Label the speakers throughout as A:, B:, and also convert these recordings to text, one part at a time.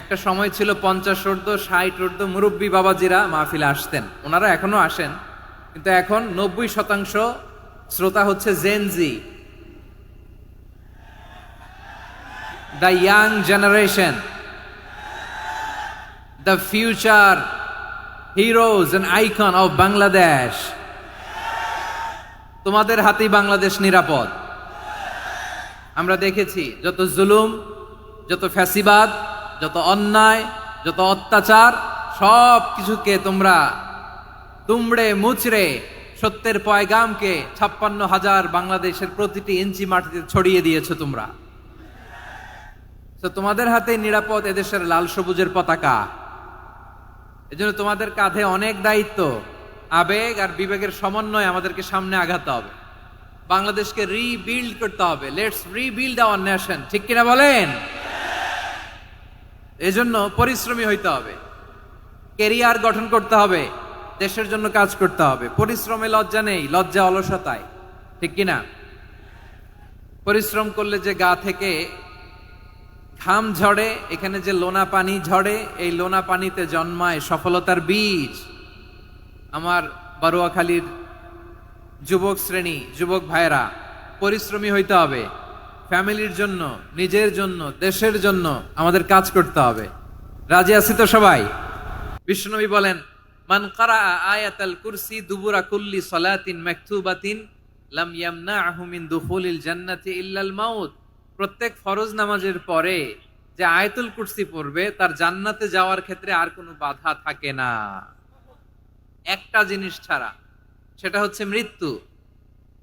A: একটা সময় ছিল পঞ্চাশ ঊর্ধ্ব ষাট ঊর্ধ্ব মুরব্বী বাবাজিরা মাহফিলে আসতেন। ওনারা এখনও আসেন। কিন্তু এখন নব্বই শতাংশ শ্রোতা হচ্ছে Gen Z the young generation the future heroes and icon of Bangladesh তোমাদের হাতেই বাংলাদেশ নিরাপদ। আমরা দেখেছি, যত জুলুম, যত ফ্যাসিবাদ যত অন্যায়, যত অত্যাচার, সব কিছুকে তোমরা তুমড়ে মুচড়ে সত্যের পয়গামকে ছাপ্পান্ন হাজার বাংলাদেশের প্রতিটি ইঞ্চি মাটিতে ছড়িয়ে দিয়েছ তোমরা। তো তোমাদের হাতে নিরাপদ এদেশের লাল সবুজের পতাকা। এজন্য তোমাদের কাঁধে অনেক দায়িত্ব, আবেগ আর বিবেকের সমন্বয় আমাদেরকে সামনে আগাতে হবে। বাংলাদেশকে রিবিল্ড করতে হবে। লেটস রিবিল্ড আওয়ার নেশন ঠিক কিনা বলেন? এজন্য পরিশ্রমী হইতে হবে। কেরিয়ার গঠন করতে হবে, দেশের জন্য কাজ করতে হবে। পরিশ্রমে লজ্জা নেই, লজ্জা অলসতায়। ঠিক কিনা পরিশ্রম করলে যে গা থেকে ঘাম ঝরে, এখানে যে লোনা পানি ঝরে, এই লোনা পানিতে জন্মায় সফলতার বীজ। আমার বারুয়াখালীর যুবক শ্রেণি, যুবক ভাইরা পরিশ্রমী হইতে হবে। ফ্যামিলির জন্য, নিজের জন্য, দেশের জন্য আমাদের কাজ করতে হবে। রাজি আছি তো সবাই? বিষ্ণুনবী বলেন, মান কারা আয়াতাল কুরসি দুবুরা কুল্লি সলাতিন মাকতুবাতিন লাম ইয়ামনাহু মিন দুখুলিল জান্নাতি ইল্লাল মাউত। প্রত্যেক ফরজ নামাজের পরে যে আয়াতুল কুরসি পড়বে, তার জান্নাতে যাওয়ার ক্ষেত্রে আর কোনো বাধা থাকে না। একটা জিনিস ছাড়া, সেটা হচ্ছে মৃত্যু।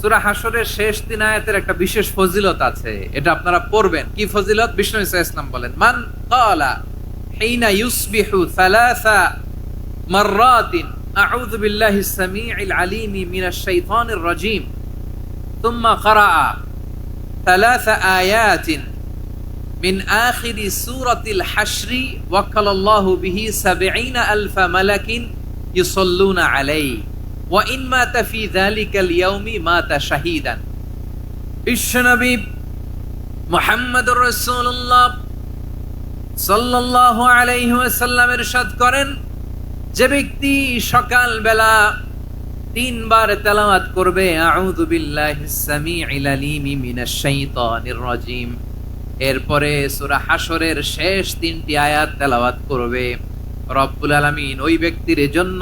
A: সূরা হাসরের শেষ দিন আয়াতের একটা বিশেষ ফজিলত আছে এটা আপনারা পড়বেন কি ফজিলত বিষ্ণু ইসা ইসলাম বলেন মান ক্বালা হিনা ইউসবিহু সালাসা মাররাতিন আউযু বিল্লাহি সামিউল আলিম মিনাশ শাইতানির রাজীম ثم قرأ ثلاث آيات من آخر سورة الحشر وكل الله به سبعين ألف ملك يصلون عليه ইয়াউমি শাহিদান। রাসূলুল্লাহ সাল্লাল্লাহু আলাইহি ওয়াসাল্লাম ইরশাদ করেন, যে ব্যক্তি সকাল বেলা তিনবার তেলাওয়াত করবে, আউযু বিল্লাহিস সামিউল আলিম মিনাশ শাইতানির এরপরে সুরা হাসরের শেষ তিনটি আয়াত তেলাওয়াত করবে। রব্বুল আলামিন ওই ব্যক্তির জন্য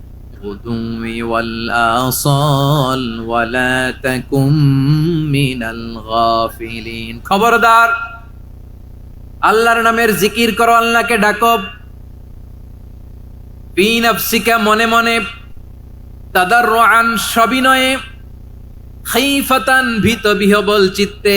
A: بالغدو والآصال ولا تكن من الغافلين খবরদার আল্লাহর নামের জিকির করো আল্লাহকে ডাকো বিনফসিকা মনে মনে তাদার রান সবিনয়ে খাইফাতান ভীত বিহবল চিত্তে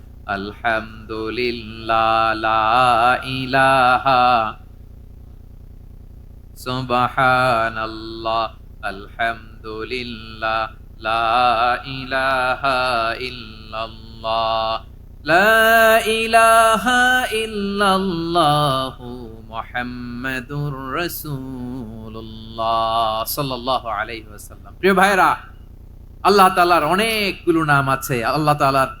A: আলহামদুলিল্লাহ, লা ইলাহা আলহামদুলিল্লাহ, লা ইলাহা ইল্লাল্লাহ, লা ইলাহা ইল্লাল্লাহ প্রিয় ভাইরা আল্লাহ তালার অনেকগুলো নাম আছে। আল্লাহ তালার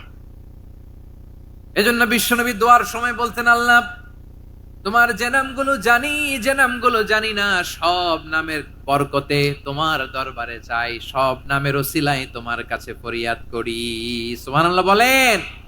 A: এজন্য বিশ্বনবী দোয়ার সময় বলতেন, আল্লাহ, তোমার যে নামগুলো জানি, যে নামগুলো জানি না, সব নামের বরকতে তোমার দরবারে চাই সব নামের ওসিলাই তোমার কাছে ফরিয়াদ করি। সুবহানাল্লাহ বলেন।